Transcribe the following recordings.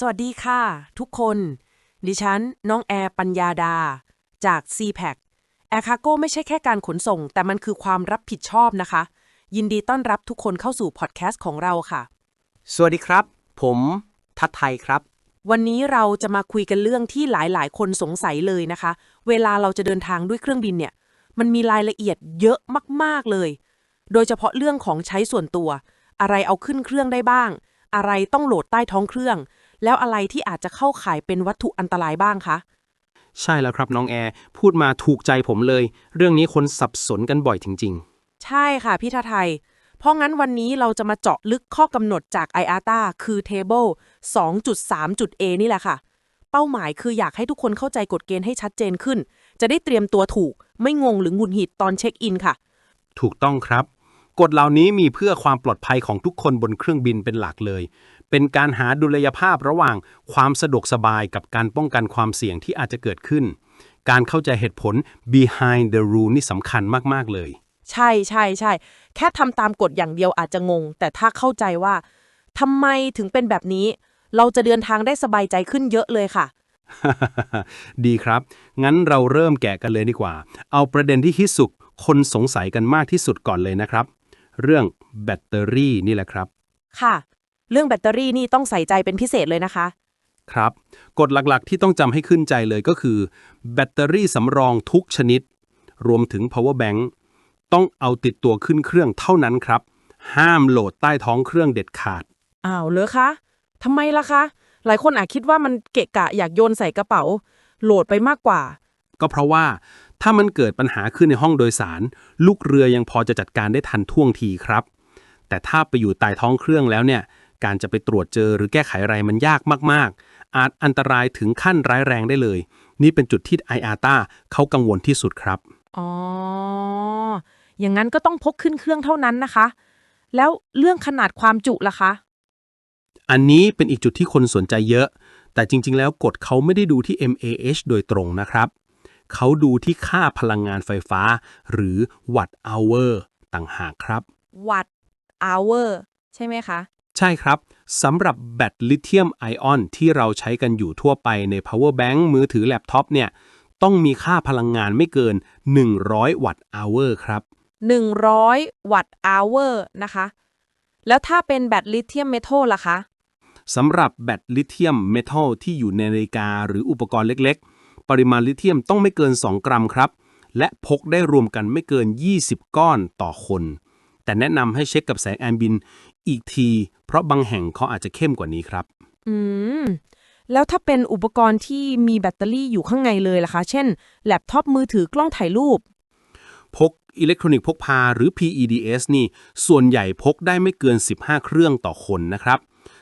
สวัสดีค่ะ ทุกคน ดิฉัน น้องแอร์ปัญญาดา จาก c p a c แอร์คาโก้ไม่ใช่แค่การขนส่ง แต่มันคือความรับผิดชอบนะคะ ยินดีต้อนรับทุกคนเข้าสู่พอดแคสต์ของเราค่ะ สวัสดีครับ ผมทัดไทยครับ วันนี้เราจะมาคุยกันเรื่องที่หลายๆ คนสงสัยเลยนะคะ เวลาเราจะเดินทางด้วยเครื่องบินเนี่ย มันมีรายละเอียดเยอะมากๆเลย โดยเฉพาะเรื่องของใช้ส่วนตัว อะไรเอาขึ้นเครื่องได้บ้าง อะไรต้องโหลดใต้ท้องเครื่อง แล้วอะไรที่อาจจะเข้าข่ายเป็นวัตถุอันตรายบ้างคะ ใช่แล้วครับน้องแอร์พูดมาถูกใจผมเลย เรื่องนี้คนสับสนกันบ่อยจริงใช่ค่ะพี่ทาไทย เพราะงั้นวันนี้เราจะมาเจาะลึกข้อกำหนดจาก IATA คือ Table 2.3.a นี่แหละค่ะ เป้าหมายคืออยากให้ทุกคนเข้าใจกฎเกณฑ์ให้ชัดเจนขึ้น จะได้เตรียมตัวถูก ไม่งงหรือหงุดหงิดตอนเช็คอินค่ะๆถูกต้องครับ กฎเหล่านี้มีเพื่อความปลอดภัยของทุกคนบนเครื่องบินเป็นหลักเลย เป็นการหาดุลยภาพระหว่างความสะดวกสบายกับการป้องกันความเสี่ยงที่อาจจะเกิดขึ้น การเข้าใจเหตุผล behind the rule นี่สำคัญมาก ๆ เลย ใช่ใช่ใช่แค่ทำตามกฎอย่างเดียวอาจจะงง แต่ถ้าเข้าใจว่าทำไมถึงเป็นแบบนี้ เราจะเดินทางได้สบายใจขึ้นเยอะเลยค่ะดีครับ งั้นเราเริ่มแกะกันเลยดีกว่า เอาประเด็นที่ฮิตสุดคนสงสัยกันมากที่สุดก่อนเลยนะครับ เรื่องแบตเตอรี่นี่แหละครับ ค่ะ เรื่องแบตเตอรี่นี่ต้องใส่ใจเป็นพิเศษเลยนะคะ ครับ กฎหลักๆ ที่ต้องจำให้ขึ้นใจเลยก็คือ แบตเตอรี่สำรองทุกชนิด รวมถึง power bank ต้องเอาติดตัวขึ้นเครื่องเท่านั้นครับ ห้ามโหลดใต้ท้องเครื่องเด็ดขาด อ้าวเหรอคะทำไมล่ะคะ หลายคนอาจคิดว่ามันเกะกะอยากโยนใส่กระเป๋า โหลดไปมากกว่า ก็เพราะว่าถ้ามันเกิดปัญหาขึ้นในห้องโดยสาร ลูกเรือยังพอจะจัดการได้ทันท่วงทีครับ แต่ถ้าไปอยู่ใต้ท้องเครื่องแล้วเนี่ย การจะไปตรวจเจอหรือแก้ไขอะไรมันยากมากๆ อาจอันตรายถึงขั้นร้ายแรงได้เลย นี่เป็นจุดที่ IATA เขากังวลที่สุดครับ อ๋อ อย่างนั้นก็ต้องพกขึ้นเครื่องเท่านั้นนะคะ แล้วเรื่องขนาดความจุล่ะคะ อันนี้เป็นอีกจุดที่คนสนใจเยอะ แต่จริง ๆ แล้วกฎเขาไม่ได้ดูที่ mAh โดยตรงนะครับเขาดูที่ค่าพลังงานไฟฟ้า หรือ watt hour ต่างหากครับ วัตต์ hour ใช่ไหมคะ ใช่ครับสำหรับแบตลิเธียมไอออนที่เราใช้กันอยู่ทั่วไปใน power bank มือถือแล็ปท็อปเนี่ยต้องมีค่าพลังงานไม่เกิน 100 วัตต์ hour ครับ 100 วัตต์ hour นะคะ แล้วถ้าเป็นแบตลิเธียมเมทัลล่ะคะสำหรับแบตลิเธียมเมทัลที่อยู่ในนาฬิกาหรืออุปกรณ์เล็กๆ ปริมาณลิเธียมต้องไม่เกิน 2 กรัมครับ และพกได้รวมกันไม่เกิน 20 ก้อนต่อคน แต่แนะนำให้เช็คกับแสงแอมบิน อีกที เพราะบางแห่งเขาอาจจะเข้มกว่านี้ครับ อืม แล้วถ้าเป็นอุปกรณ์ที่มีแบตเตอรี่อยู่ข้างในเลยล่ะคะ เช่น แล็ปท็อปมือถือกล้องถ่ายรูป พกอิเล็กทรอนิกส์พกพาหรือ PEDS นี่ ส่วนใหญ่พกได้ไม่เกิน 15 เครื่องต่อคนนะครับ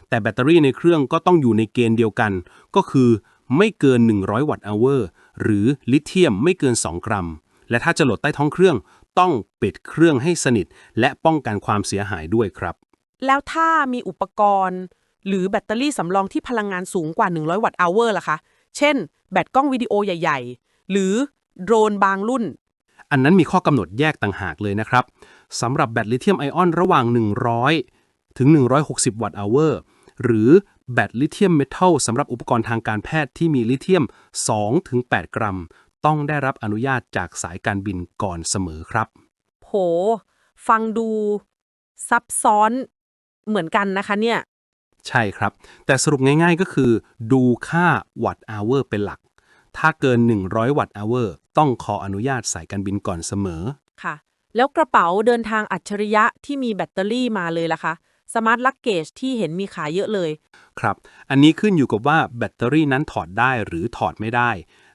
แต่แบตเตอรี่ในเครื่องก็ต้องอยู่ในเกณฑ์เดียวกัน ก็คือไม่เกิน 100 วัตต์ hour หรือลิเธียมไม่เกิน 2 กรัม และถ้าจะโหลดใต้ท้องเครื่อง ต้องปิดเครื่องให้สนิท และป้องกันความเสียหายด้วยครับ แล้วถ้ามีอุปกรณ์ หรือแบตเตอรี่สำรองที่พลังงานสูงกว่า 100 วัตต์ hour ล่ะคะ เช่น แบตกล้องวิดีโอใหญ่ ๆ หรือโดรนบางรุ่น อันนั้นมีข้อกำหนดแยกต่างหากเลยนะครับสำหรับแบตลิเธียมไอออนระหว่าง 100 ถึง 160 วัตต์ hour หรือแบตลิเธียมเมทัลสำหรับอุปกรณ์ทางการแพทย์ที่มีลิเธียม2ถึง8กรัม ต้องได้รับอนุญาตจากสายการบินก่อนเสมอครับ โห ฟังดูซับซ้อน เหมือนกันนะคะเนี่ย ใช่ครับ แต่สรุปง่ายๆก็คือ ดูค่าวัตต์ hour เป็นหลัก ถ้าเกิน 100 วัตต์ hour ต้องขออนุญาตสายการบินก่อนเสมอค่ะ แล้วกระเป๋าเดินทางอัจฉริยะที่มีแบตเตอรี่มาเลยล่ะคะสมาร์ทลักเกจที่เห็นมีขายเยอะเลย ครับ อันนี้ขึ้นอยู่กับว่าแบตเตอรี่นั้นถอดได้หรือถอดไม่ได้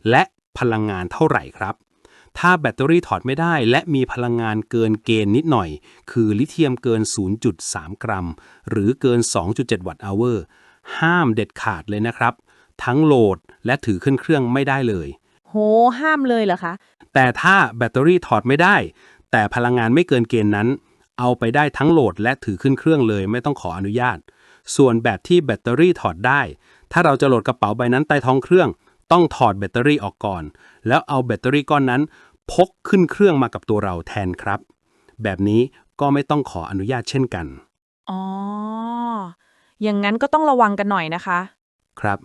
และพลังงานเท่าไหร่ครับ ถ้าแบตเตอรี่ถอดไม่ได้ และมีพลังงานเกินเกณฑ์นิดหน่อย คือลิเธียมเกิน 0.3 กรัม หรือเกิน 2.7 วัตต์ hour ห้ามเด็ดขาดเลยนะครับ ทั้งโหลดและถือขึ้นเครื่องไม่ได้เลย โห ห้ามเลยเหรอคะ แต่ถ้าแบตเตอรี่ถอดไม่ได้ แต่พลังงานไม่เกินเกณฑ์นั้น เอาไปได้ทั้งโหลดและถือขึ้นเครื่องเลยไม่ต้องขออนุญาต ส่วนแบบที่แบตเตอรี่ถอดได้ ถ้าเราจะโหลดกระเป๋าใบนั้นใต้ท้องเครื่อง ต้องถอดแบตเตอรี่ออกก่อน แล้วเอาแบตเตอรี่ก้อนนั้น พกขึ้นเครื่องมากับตัวเราแทนครับ แบบนี้ก็ไม่ต้องขออนุญาตเช่นกัน อ๋อ อย่างนั้นก็ต้องระวังกันหน่อยนะคะ ครับ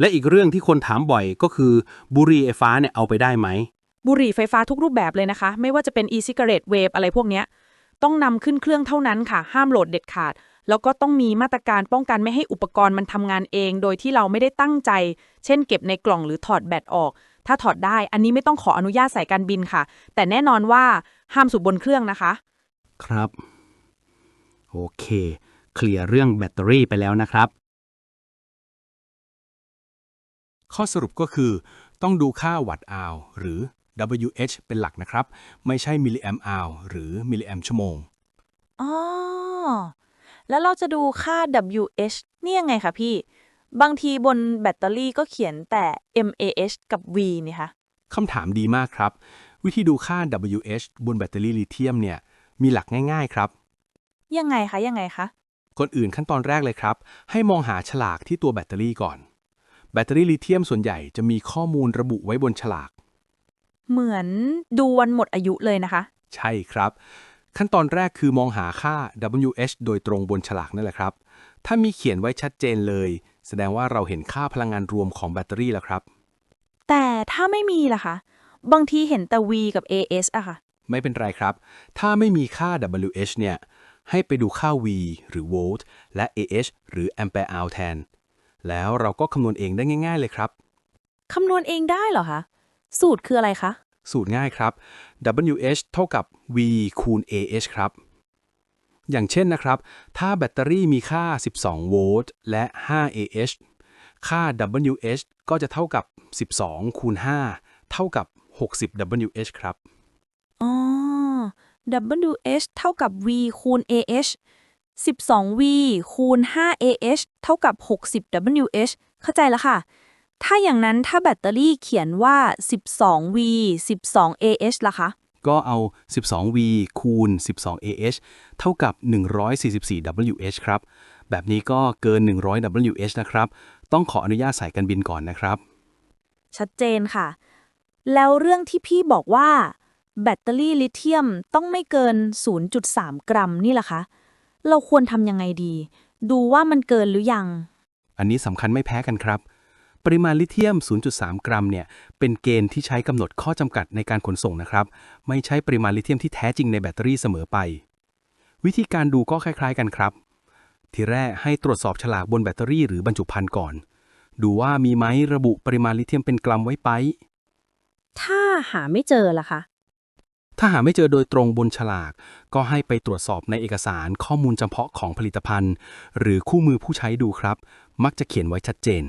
และอีกเรื่องที่คนถามบ่อยก็คือบุหรี่ไฟฟ้าเนี่ยเอาไปได้ไหม บุหรี่ไฟฟ้าทุกรูปแบบเลยนะคะ ไม่ว่าจะเป็น e-cigarette vape อะไรพวกเนี้ย ต้องนำขึ้นเครื่องเท่านั้นค่ะ ห้ามโหลดเด็ดขาด แล้วก็ต้องมีมาตรการป้องกันไม่ให้อุปกรณ์มันทำงานเอง โดยที่เราไม่ได้ตั้งใจ เช่น เก็บในกล่องหรือถอดแบตออก ถ้าถอดได้ อันนี้ไม่ต้องขออนุญาตสายการบินค่ะ แต่แน่นอนว่าห้ามสูบบนเครื่องนะคะ ครับ โอเค เคลียร์เรื่องแบตเตอรี่ไปแล้วนะครับ ข้อสรุปก็คือ ต้องดูค่าวัตต์อาวหรือ WH เป็นหลักนะครับ ไม่ใช่มิลลิแอมอาวหรือมิลลิแอมชั่วโมง อ๋อ แล้วเราจะดูค่า WH นี่ยังไงคะพี่ บางทีบนแบตเตอรี่ก็เขียนแต่ mAh กับ V นี่คะคำถามดีมากครับ วิธีดูค่า WH บนแบตเตอรี่ลิเธียมเนี่ย มีหลักง่าย ๆ ครับ ยังไงคะ ยังไงคะก่อนอื่นขั้นตอนแรกเลยครับ ให้มองหาฉลากที่ตัวแบตเตอรี่ก่อน แบตเตอรี่ลิเธียมส่วนใหญ่จะมีข้อมูลระบุไว้บนฉลาก เหมือนดูวันหมดอายุเลยนะคะ ใช่ครับ ขั้นตอนแรกคือมองหาค่า WH โดยตรงบนฉลากนั่นแหละครับ ถ้ามีเขียนไว้ชัดเจนเลย แสดงว่าเราเห็นค่าพลังงานรวมของแบตเตอรี่แล้วครับ แต่ถ้าไม่มีล่ะคะบางทีเห็นแต่ V กับ AS อะค่ะ ไม่เป็นไรครับ ถ้าไม่มีค่า WH เนี่ย ให้ไปดูค่า V หรือ volt และ AH หรือ ampere hour แทน แล้วเราก็คำนวณเองได้ง่าย ๆ เลยครับ คำนวณเองได้เหรอคะ สูตรคืออะไรคะ สูตรง่ายครับ WH เท่ากับ V คูณ AH ครับ อย่างเช่นนะครับ ถ้าแบตเตอรี่มีค่า 12 โวลต์และ 5 AH ค่า WH ก็จะเท่ากับ 12 คูณ 5 เท่ากับ 60 WH ครับ อ๋อ WH เท่ากับ V คูณ AH 12V คูณ 5AH เท่ากับ 60 WH เข้าใจแล้วค่ะ ถ้าอย่างนั้นถ้าแบตเตอรี่เขียนว่า 12V 12AH ล่ะคะ ก็เอา 12V คูณ 12AH เท่ากับ 144 WH ครับ แบบนี้ก็เกิน 100 WH นะครับ ต้องขออนุญาตสายการบินก่อนนะครับ ชัดเจนค่ะ แล้วเรื่องที่พี่บอกว่า แบตเตอรี่ลิเธียมต้องไม่เกิน 0.3 กรัมนี่ล่ะคะ เราควรทำยังไงดี ดูว่ามันเกินหรือยัง อันนี้สำคัญไม่แพ้กันครับ ปริมาณลิเธียม 0.3 กรัมเนี่ยเป็นเกณฑ์ที่ใช้กำหนดข้อจำกัดในการขนส่งนะครับ ไม่ใช่ปริมาณลิเธียมที่แท้จริงในแบตเตอรี่เสมอไป วิธีการดูก็คล้าย ๆ กันครับ ทีแรกให้ตรวจสอบฉลากบนแบตเตอรี่หรือบรรจุภัณฑ์ก่อน ดูว่ามีไหมระบุปริมาณลิเธียมเป็นกรัมไว้ไป ถ้าหาไม่เจอล่ะคะ ถ้าหาไม่เจอโดยตรงบนฉลาก ก็ให้ไปตรวจสอบในเอกสารข้อมูลเฉพาะของผลิตภัณฑ์ หรือคู่มือผู้ใช้ดูครับ มักจะเขียนไว้ชัดเจน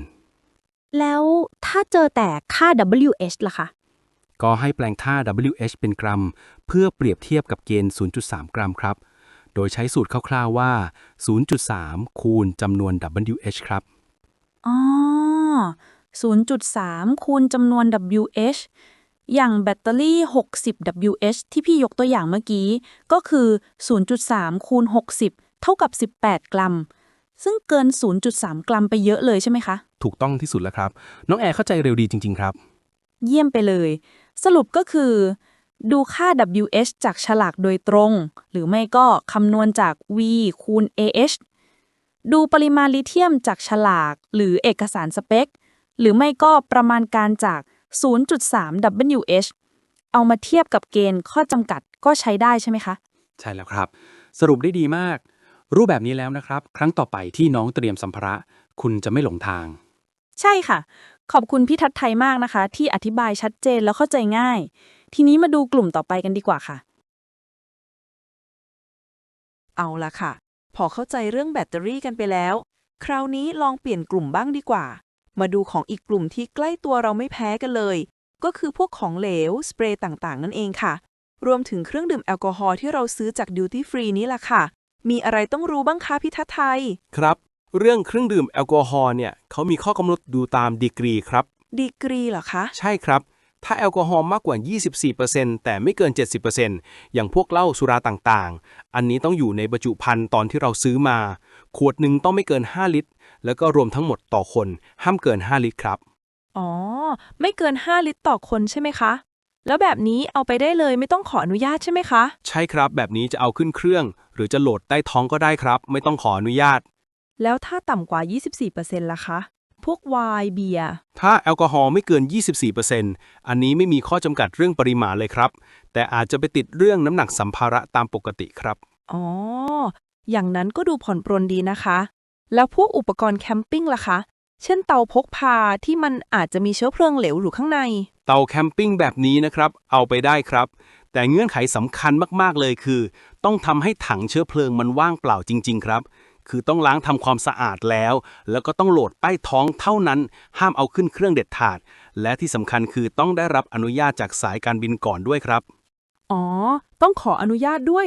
แล้วถ้าเจอแต่ค่า WH ล่ะคะ ก็ให้แปลงค่า WH เป็นกรัม เพื่อเปรียบเทียบกับเกณฑ์ 0.3 กรัมครับ โดยใช้สูตรคร่าวๆว่า 0.3 คูณจำนวน WH ครับ อ๋อ 0.3 คูณจำนวน WH อย่างแบตเตอรี่ 60 WH ที่พี่ยกตัวอย่างเมื่อกี้ ก็คือ 0.3 คูณ 60 เท่ากับ 18 กรัม ซึ่งเกิน 0.3 กรัมไปเยอะเลยใช่ไหมคะ ถูกต้องที่สุดแล้วครับ น้องแอร์เข้าใจเร็วดีจริง ๆ ครับ เยี่ยมไปเลย สรุปก็คือ ดูค่า WH จากฉลากโดยตรง หรือไม่ก็คำนวณจาก V คูณ AH ดูปริมาณลิเธียมจากฉลาก หรือเอกสารสเปค หรือไม่ก็ประมาณการจาก 0.3 WH เอามาเทียบกับเกณฑ์ข้อจำกัดก็ใช้ได้ใช่ไหมคะ ใช่แล้วครับ สรุปได้ดีมาก รู้แบบนี้แล้วนะครับ ครั้งต่อไปที่น้องเตรียมสัมภาระ คุณจะไม่หลงทาง ใช่ค่ะ ขอบคุณพี่ทัศไทยมากนะคะ ที่อธิบายชัดเจนแล้วเข้าใจง่าย ทีนี้มาดูกลุ่มต่อไปกันดีกว่าค่ะ เอาละค่ะ พอเข้าใจเรื่องแบตเตอรี่กันไปแล้ว คราวนี้ลองเปลี่ยนกลุ่มบ้างดีกว่า มาดูของอีกกลุ่มที่ใกล้ตัวเราไม่แพ้กันเลย ก็คือพวกของเหลว สเปรย์ต่างๆ นั่นเองค่ะ รวมถึงเครื่องดื่มแอลกอฮอล์ที่เราซื้อจากดิวตี้ฟรีนี่แหละค่ะ มีอะไรต้องรู้บ้างคะพี่ทัศไทย ครับ เรื่องเครื่องดื่มแอลกอฮอล์เนี่ยเขามีข้อกำหนดดูตามดีกรีครับ ดีกรีเหรอคะ ใช่ครับ ถ้าแอลกอฮอล์มากกว่า 24%แต่ไม่เกิน 70%อย่างพวกเหล้าสุราต่างๆ อันนี้ต้องอยู่ในบรรจุภัณฑ์ตอนที่เราซื้อมา ขวดหนึ่งต้องไม่เกิน 5 ลิตร แล้วก็รวมทั้งหมดต่อคน ห้ามเกิน 5 ลิตรครับ อ๋อ ไม่เกิน 5 ลิตรต่อคนใช่ไหมคะ แล้วแบบนี้เอาไปได้เลยไม่ต้องขออนุญาตใช่ไหมคะ ใช่ครับ แบบนี้จะเอาขึ้นเครื่อง หรือจะโหลดใต้ท้องก็ได้ครับ ไม่ต้องขออนุญาต แล้วถ้าต่ำกว่า 24%ล่ะคะ พวกไวน์เบียร์ ถ้าแอลกอฮอล์ไม่เกิน 24%อันนี้ไม่มีข้อจำกัดเรื่องปริมาณเลยครับ แต่อาจจะไปติดเรื่องน้ำหนักสัมภาระตามปกติครับ อ๋อ อย่างนั้นก็ดูผ่อนปรนดีนะคะ แล้วพวกอุปกรณ์แคมปิ้งล่ะคะ เช่นเตาพกพาที่มันอาจจะมีเชื้อเพลิงเหลวอยู่ข้างใน เตาแคมปิ้งแบบนี้นะครับ เอาไปได้ครับ แต่เงื่อนไขสำคัญมากๆเลยคือ ต้องทำให้ถังเชื้อเพลิงมันว่างเปล่าจริง ๆ ครับ คือต้องล้างทำความสะอาดแล้ว แล้วก็ต้องโหลดใต้ท้องเท่านั้น ห้ามเอาขึ้นเครื่องเด็ดขาด และที่สำคัญคือต้องได้รับอนุญาตจากสายการบินก่อนด้วยครับ อ๋อ ต้องขออนุญาตด้วย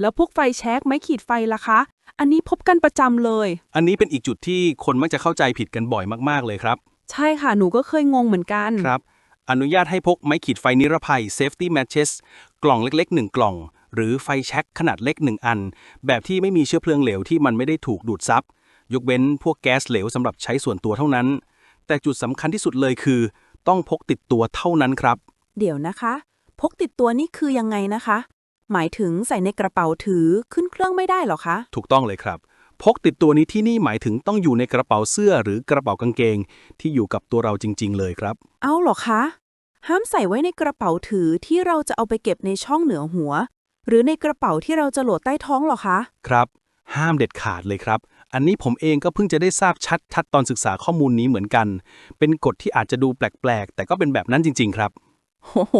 แล้วพวกไฟแช็กไม้ขีดไฟล่ะคะ อันนี้พบกันประจำเลย อันนี้เป็นอีกจุดที่คนมักจะเข้าใจผิดกันบ่อยมากๆเลยครับ ใช่ค่ะ หนูก็เคยงงเหมือนกัน ครับ อนุญาตให้พกไม้ขีดไฟนิรภัย safety matches กล่องเล็กๆ 1 กล่อง หรือไฟแช็กขนาดเล็ก 1 อัน แบบที่ไม่มีเชื้อเพลิงเหลวที่มันไม่ได้ถูกดูดซับ ยกเว้นพวกแก๊สเหลวสำหรับใช้ส่วนตัวเท่านั้น แต่จุดสำคัญที่สุดเลยคือ ต้องพกติดตัวเท่านั้นครับ เดี๋ยวนะคะ พกติดตัวนี่คือยังไงนะคะ หมายถึงใส่ในกระเป๋าถือขึ้นเครื่องไม่ได้เหรอคะ ถูกต้องเลยครับ พกติดตัวนี้ที่นี่หมายถึงต้องอยู่ในกระเป๋าเสื้อหรือกระเป๋ากางเกง ที่อยู่กับตัวเราจริง ๆ เลยครับ เอาเหรอคะ ห้ามใส่ไว้ในกระเป๋าถือที่เราจะเอาไปเก็บในช่องเหนือหัว หรือในกระเป๋าที่เราจะโหลดใต้ท้องเหรอคะ ครับ ห้ามเด็ดขาดเลยครับ อันนี้ผมเองก็เพิ่งจะได้ทราบชัดชัดตอนศึกษาข้อมูลนี้เหมือนกัน เป็นกฎที่อาจจะดูแปลกๆ แต่ก็เป็นแบบนั้นจริง ๆ ครับ โอ้โห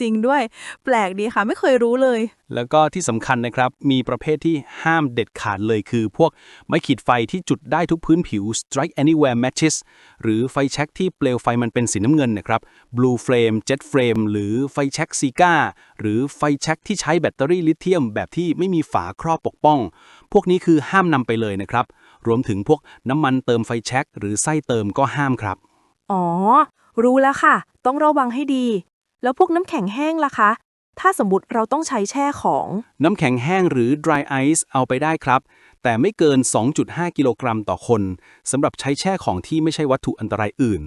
จริงด้วย แปลกดีค่ะ ไม่เคยรู้เลย แล้วก็ที่สำคัญนะครับ มีประเภทที่ห้ามเด็ดขาดเลยคือ พวกไม้ขีดไฟที่จุดได้ทุกพื้นผิว strike anywhere matches หรือไฟแช็กที่เปลวไฟมันเป็นสีน้ำเงินนะครับ blue flame jet flame หรือไฟแช็กซีกาหรือไฟแช็กที่ใช้แบตเตอรี่ลิเธียม แบบที่ไม่มีฝาครอบปกป้อง พวกนี้คือห้ามนำไปเลยนะครับ รวมถึงพวกน้ำมันเติมไฟแช็กหรือไส้เติมก็ห้ามครับ อ๋อ รู้แล้วค่ะ ต้องระวังให้ดี แล้วพวกน้ำแข็งแห้งล่ะคะ ถ้าสมมติเราต้องใช้แช่ของ น้ำแข็งแห้งหรือ dry ice เอาไปได้ครับ แต่ไม่เกิน 2.5 กิโลกรัมต่อคนสำหรับใช้แช่ของที่ไม่ใช่วัตถุอันตรายอื่น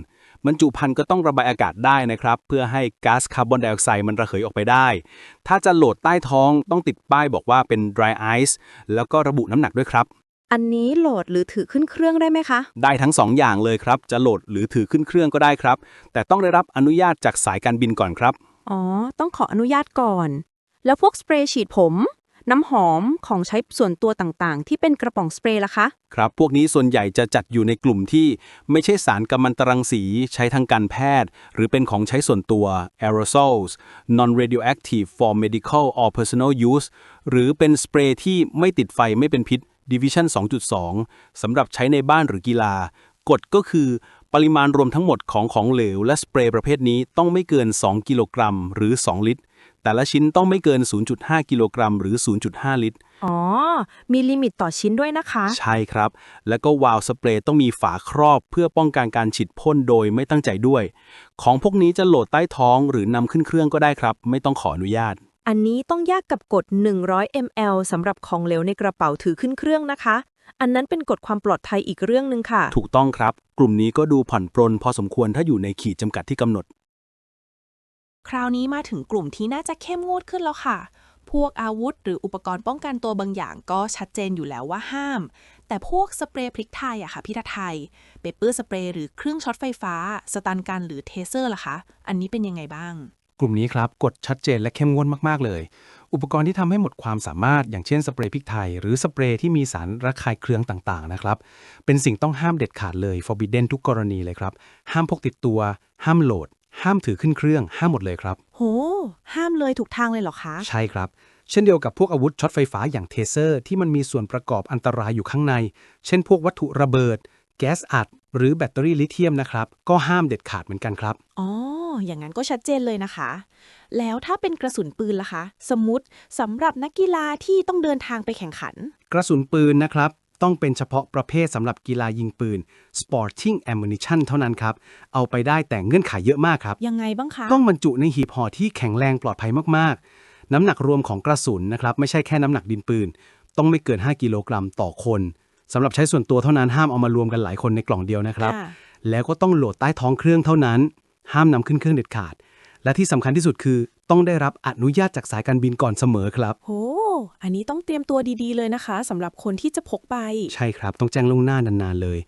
บรรจุภัณฑ์ก็ต้องระบายอากาศได้นะครับ เพื่อให้ก๊าซคาร์บอนไดออกไซด์มันระเหยออกไปได้ ถ้าจะโหลดใต้ท้องต้องติดป้ายบอกว่าเป็น dry ice แล้วก็ระบุน้ำหนักด้วยครับ อันนี้โหลดหรือถือขึ้นเครื่องได้ไหมคะ ได้ทั้ง 2 อย่างเลยครับ จะโหลดหรือถือขึ้นเครื่องก็ได้ครับ แต่ต้องได้รับอนุญาตจากสายการบินก่อนครับ อ๋อ ต้องขออนุญาตก่อน แล้วพวกสเปรย์ฉีดผม น้ำหอมของใช้ส่วนตัวต่างๆ ที่เป็นกระป๋องสเปรย์ล่ะคะ ครับ พวกนี้ส่วนใหญ่จะจัดอยู่ในกลุ่มที่ไม่ใช่สารกัมมันตรังสีใช้ทางการแพทย์ หรือเป็นของใช้ส่วนตัว aerosols non-radioactive for medical or personal use หรือเป็นสเปรย์ที่ไม่ติดไฟไม่เป็นพิษ division 2.2 สำหรับใช้ในบ้านหรือกีฬา กฎก็คือปริมาณรวมทั้งหมดของของเหลวและสเปรย์ประเภทนี้ต้องไม่เกิน 2 กิโลกรัมหรือ 2 ลิตร แต่ละชิ้นต้องไม่เกิน 0.5 กิโลกรัมหรือ 0.5 ลิตร อ๋อ มีลิมิตต่อชิ้นด้วยนะคะ ใช่ครับ แล้วก็วาล์วสเปรย์ต้องมีฝาครอบเพื่อป้องกันการฉีดพ่นโดยไม่ตั้งใจด้วย ของพวกนี้จะโหลดใต้ท้องหรือนำขึ้นเครื่องก็ได้ครับ ไม่ต้องขออนุญาต อันนี้ต้องแยกกับกฎ 100 ml สำหรับของเหลวในกระเป๋าถือขึ้นเครื่องนะคะ อันนั้นเป็นกฎความปลอดภัยอีกเรื่องหนึ่งค่ะ ถูกต้องครับ กลุ่มนี้ก็ดูผ่อนปรนพอสมควรถ้าอยู่ในขีดจำกัดที่กำหนด คราวนี้มาถึงกลุ่มที่น่าจะเข้มงวดขึ้นแล้วค่ะ พวกอาวุธ หรืออุปกรณ์ป้องกันตัวบางอย่างก็ชัดเจนอยู่แล้วว่าห้าม แต่พวกสเปรย์พริกไทยอะค่ะพี่ทัศไทย เปเปอร์สเปรย์หรือเครื่องช็อตไฟฟ้า สตันกันหรือเทเซอร์ล่ะคะ อันนี้เป็นยังไงบ้าง กลุ่มนี้ครับกฎชัดเจนและเข้มงวดมาก ๆ เลย อุปกรณ์ที่ทำให้หมดความสามารถ อย่างเช่นสเปรย์พริกไทย หรือสเปรย์ที่มีสารระคายเคืองต่างๆนะครับ เป็นสิ่งต้องห้ามเด็ดขาดเลย forbidden ทุกกรณีเลยครับ ห้ามพกติดตัว ห้ามโหลด ห้ามถือขึ้นเครื่อง ห้ามหมดเลยครับ โห ห้ามเลยถูกทางเลยเหรอคะ ใช่ครับ เช่นเดียวกับพวกอาวุธช็อตไฟฟ้าอย่างเทเซอร์ ที่มันมีส่วนประกอบอันตรายอยู่ข้างใน เช่น พวกวัตถุระเบิด แก๊สอัด หรือแบตเตอรี่ลิเธียมนะครับ ก็ห้ามเด็ดขาดเหมือนกันครับ อ๋อ อย่างนั้นก็ชัดเจนเลยนะคะ แล้วถ้าเป็นกระสุนปืนล่ะคะ สมมติสำหรับนักกีฬาที่ต้องเดินทางไปแข่งขัน กระสุนปืนนะครับ ต้องเป็นเฉพาะประเภทสำหรับกีฬายิงปืน sporting ammunition เท่านั้นครับ เอาไปได้แต่เงื่อนไขเยอะมากครับ ยังไงบ้างคะ ต้องบรรจุในหีบห่อที่แข็งแรงปลอดภัยมากๆ น้ำหนักรวมของกระสุนนะครับไม่ใช่แค่น้ำหนักดินปืน ต้องไม่เกิน 5 กิโลกรัมต่อคน สำหรับใช้ส่วนตัวเท่านั้นห้ามเอามารวมกันหลายคนในกล่องเดียวนะครับค่ะแล้วก็ต้องโหลดใต้ท้องเครื่องเท่านั้น ห้ามนำขึ้นเครื่องเด็ดขาด และที่สำคัญที่สุดคือ ต้องได้รับอนุญาตจากสายการบินก่อนเสมอครับโหอันนี้ต้องเตรียมตัวดีๆเลยนะคะสำหรับคนที่จะพกไป ใช่ครับ ต้องแจ้งล่วงหน้านานๆเลย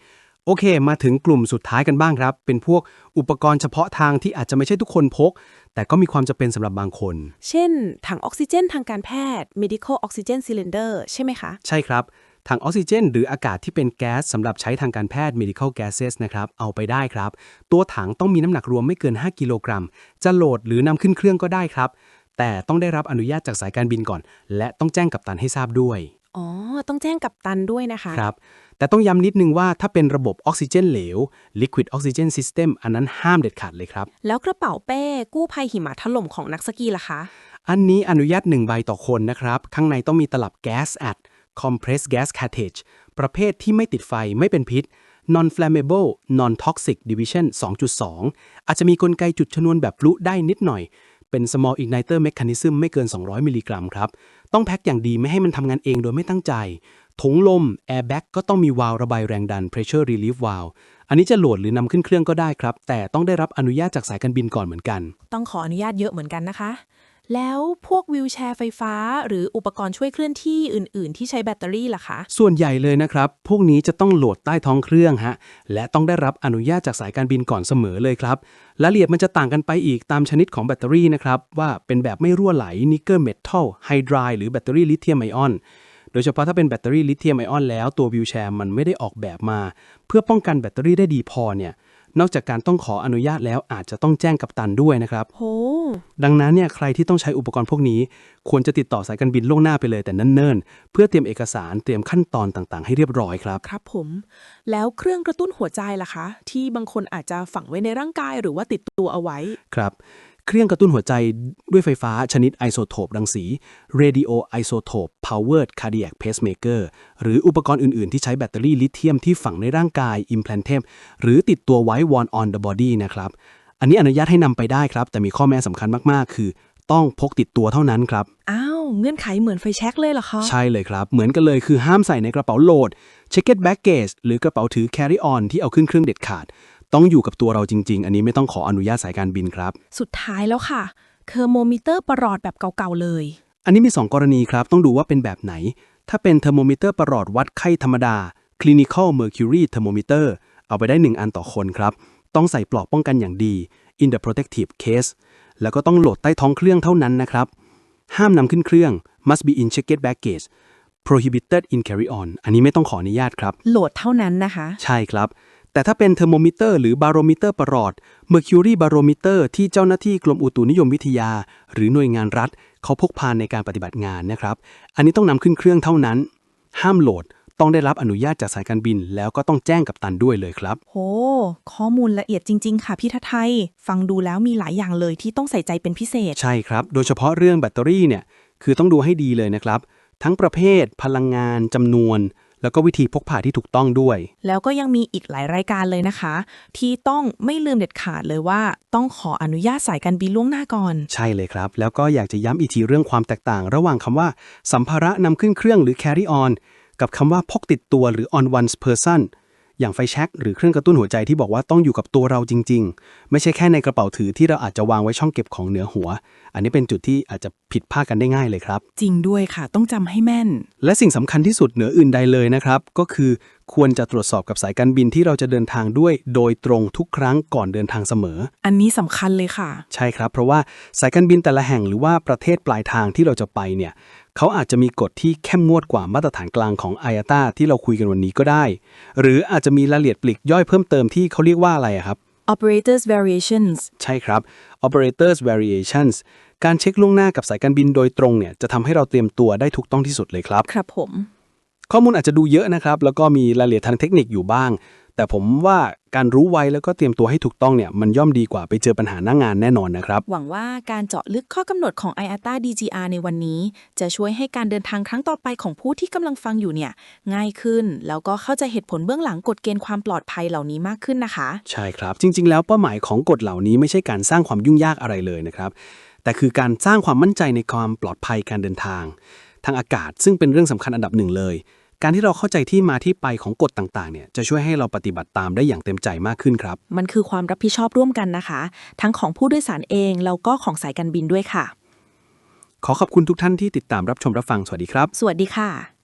โอเค มาถึงกลุ่มสุดท้ายกันบ้างครับ เป็นพวกอุปกรณ์เฉพาะทางที่อาจจะไม่ใช่ทุกคนพก แต่ก็มีความจำเป็นสำหรับบางคน เช่น ถังออกซิเจนทางการแพทย์ medical oxygen cylinder ใช่ไหมคะ ใช่ครับ ถังออกซิเจน หรืออากาศที่เป็นแก๊สสำหรับใช้ทางการแพทย์ medical gases นะครับเอาไปได้ครับ ตัวถังต้องมีน้ำหนักรวมไม่เกิน 5 กิโลกรัม จะโหลดหรือนำขึ้นเครื่องก็ได้ครับ แต่ต้องได้รับอนุญาตจากสายการบินก่อน และต้องแจ้งกับตันให้ทราบด้วยอ๋อ ต้องแจ้งกับตันด้วยนะคะ ครับ แต่ต้องย้ำนิดนึงว่าถ้าเป็นระบบออกซิเจนเหลว liquid oxygen system อันนั้นห้ามเด็ดขาดเลยครับ แล้วกระเป๋าเป้ กู้ภัยหิมะถล่มของนักสกีล่ะคะ อันนี้อนุญาต1ใบต่อคนนะครับ ข้างในต้องมีตลับแก๊สอัด compressed gas cartridge ประเภทที่ไม่ติดไฟไม่เป็นพิษ non flammable non toxic division 2.2 อาจจะมีกลไกจุดชนวนแบบฟลุได้นิดหน่อย เป็น small igniter mechanism ไม่เกิน 200 มิลลิกรัมครับ ต้องแพ็คอย่างดีไม่ให้มันทำงานเองโดยไม่ตั้งใจ ถุงลม airbag ก็ต้องมีวาล์วระบายแรงดัน pressure relief valve อันนี้จะโหลดหรือนำขึ้นเครื่องก็ได้ครับ แต่ต้องได้รับอนุญาตจากสายการบินก่อนเหมือนกัน ต้องขออนุญาตเยอะเหมือนกันนะคะ แล้วพวกวิวแชร์ไฟฟ้า หรืออุปกรณ์ช่วยเคลื่อนที่อื่น ๆ ที่ใช้แบตเตอรี่ล่ะคะ ส่วนใหญ่เลยนะครับ พวกนี้จะต้องโหลดใต้ท้องเครื่องฮะ และต้องได้รับอนุญาตจากสายการบินก่อนเสมอเลยครับรายละเอียดมันจะต่างกันไปอีกตามชนิดของแบตเตอรี่นะครับ ว่าเป็นแบบไม่รั่วไหลนิกเกิลเมทัลไฮดรายหรือแบตเตอรี่ลิเธียมไอออนโดยเฉพาะถ้าเป็นแบตเตอรี่ลิเธียมไอออนแล้วตัววิวแชร์มันไม่ได้ออกแบบมา เพื่อป้องกันแบตเตอรี่ได้ดีพอเนี่ย นอกจากการต้องขออนุญาตแล้วอาจจะต้องแจ้งกับตันด้วยนะครับโหดังนั้นเนี่ยใครที่ต้องใช้อุปกรณ์พวกนี้ ควรจะติดต่อสายการบินล่วงหน้าไปเลยแต่เนิ่นๆ เพื่อเตรียมเอกสารเตรียมขั้นตอนต่างๆ ให้เรียบร้อยครับ ครับผม แล้วเครื่องกระตุ้นหัวใจล่ะคะ ที่บางคนอาจจะฝังไว้ในร่างกายหรือว่าติดตัวเอาไว้ ครับ เครื่องกระตุ้นหัวใจด้วยไฟฟ้าชนิดไอโซโทปรังสี radio isotope powered cardiac pacemaker หรืออุปกรณ์อื่น ๆ ที่ใช้แบตเตอรี่ลิเธียมที่ฝังในร่างกาย implanted หรือติดตัวไว้ worn on the body นะครับ อันนี้อนุญาตให้นำไปได้ครับ แต่มีข้อแม้สำคัญมาก ๆ คือต้องพกติดตัวเท่านั้นครับ อ้าว เงื่อนไขเหมือนไฟแช็กเลยเหรอคะ ใช่เลยครับ เหมือนกันเลยคือห้ามใส่ในกระเป๋าโหลด checked baggage หรือกระเป๋าถือ carry on ที่เอาขึ้นเครื่องเด็ดขาด ต้องอยู่กับตัวเราจริง ๆ อันนี้ไม่ต้องขออนุญาตสายการบินครับ สุดท้ายแล้วค่ะเทอร์โมมิเตอร์ประหลอดแบบเก่าๆเลย อันนี้มี 2 กรณีครับ ต้องดูว่าเป็นแบบไหน ถ้าเป็นเทอร์โมมิเตอร์ประหลอดวัดไข้ธรรมดา clinical mercury thermometer เอาไปได้ 1 อันต่อคนครับ ต้องใส่ปลอกป้องกันอย่างดี in the protective case แล้วก็ต้องโหลดใต้ท้องเครื่องเท่านั้นนะครับ ห้ามนำขึ้นเครื่อง must be in checked baggage prohibited in carry on อันนี้ไม่ต้องขออนุญาตครับ โหลดเท่านั้นนะคะ ใช่ครับ แต่ถ้าเป็นเทอร์โมมิเตอร์หรือบาโรมิเตอร์ประหลอด Mercury Barometer ที่เจ้าหน้าที่กรมอุตุนิยมวิทยา หรือหน่วยงานรัฐ เขาพกพาในการปฏิบัติงานนะครับ อันนี้ต้องนำขึ้นเครื่องเท่านั้น ห้ามโหลด ต้องได้รับอนุญาตจากสายการบิน แล้วก็ต้องแจ้งกับตันด้วยเลยครับโหข้อมูลละเอียดจริง ๆ ค่ะพี่ทัศไทย ฟังดูแล้วมีหลายอย่างเลยที่ต้องใส่ใจเป็นพิเศษ ใช่ครับ โดยเฉพาะเรื่องแบตเตอรี่เนี่ย คือต้องดูให้ดีเลยนะครับ ทั้งประเภท พลังงานจำนวน แล้วก็วิธีพกพาที่ถูกต้องด้วย แล้วก็ยังมีอีกหลายรายการเลยนะคะ ที่ต้องไม่ลืมเด็ดขาดเลยว่า ต้องขออนุญาตสายการบินล่วงหน้าก่อน ใช่เลยครับ แล้วก็อยากจะย้ำอีกทีเรื่องความแตกต่าง ระหว่างคำว่า สัมภาระนำขึ้นเครื่องหรือ carry on กับคำว่าพกติดตัวหรือ on one's person อย่างไฟแช็กหรือเครื่องกระตุ้นหัวใจที่บอกว่าต้องอยู่กับตัวเราจริง ๆ ไม่ใช่แค่ในกระเป๋าถือที่เราอาจจะวางไว้ช่องเก็บของเหนือหัว อันนี้เป็นจุดที่อาจจะผิดพลาดกันได้ง่ายเลยครับ จริงด้วยค่ะ ต้องจำให้แม่น และสิ่งสำคัญที่สุดเหนืออื่นใดเลยนะครับ ก็คือ ควรจะตรวจสอบกับสายการบินที่เราจะเดินทางด้วย โดยตรงทุกครั้งก่อนเดินทางเสมอ อันนี้สำคัญเลยค่ะ ใช่ครับ เพราะว่าสายการบินแต่ละแห่งหรือว่าประเทศปลายทางที่เราจะไปเนี่ยเขาอาจจะมีกฎที่เข้มงวดกว่ามาตรฐานกลางของ IATA ที่เราคุยกันวันนี้ก็ได้ หรืออาจจะมีรายละเอียดปลีกย่อยเพิ่มเติมที่เขาเรียกว่าอะไรอะครับ operators variations ใช่ครับ operators variations การเช็คล่วงหน้ากับสายการบินโดยตรงเนี่ยจะทำให้เราเตรียมตัวได้ถูกต้องที่สุดเลยครับ ครับผม ข้อมูลอาจจะดูเยอะนะครับ แล้วก็มีรายละเอียดทางเทคนิคอยู่บ้าง แต่ผมว่าการรู้ไว้แล้วก็เตรียมตัวให้ถูกต้องเนี่ยมันย่อมดีกว่าไปเจอปัญหาหน้างงานแน่นอนนะครับ หวังว่าการเจาะลึกข้อกำหนดของ IATA DGR ในวันนี้ จะช่วยให้การเดินทางครั้งต่อไปของผู้ที่กำลังฟังอยู่เนี่ย ง่ายขึ้น แล้วก็เข้าใจเหตุผลเบื้องหลังกฎเกณฑ์ความปลอดภัยเหล่านี้มากขึ้นนะคะ ใช่ครับ จริง ๆ แล้วเป้าหมายของกฎเหล่านี้ไม่ใช่การสร้างความยุ่งยากอะไรเลยนะครับแต่คือการสร้างความมั่นใจในความปลอดภัยการเดินทาง ทางอากาศ ซึ่งเป็นเรื่องสำคัญอันดับหนึ่งเลย การที่เราเข้าใจที่มาที่ไปของกฎต่างๆเนี่ยจะช่วยให้เราปฏิบัติตามได้อย่างเต็มใจมากขึ้นครับ มันคือความรับผิดชอบร่วมกันนะคะ ทั้งของผู้โดยสารเองแล้วก็ของสายการบินด้วยค่ะ ขอขอบคุณทุกท่านที่ติดตามรับชมรับฟังสวัสดีครับ สวัสดีค่ะ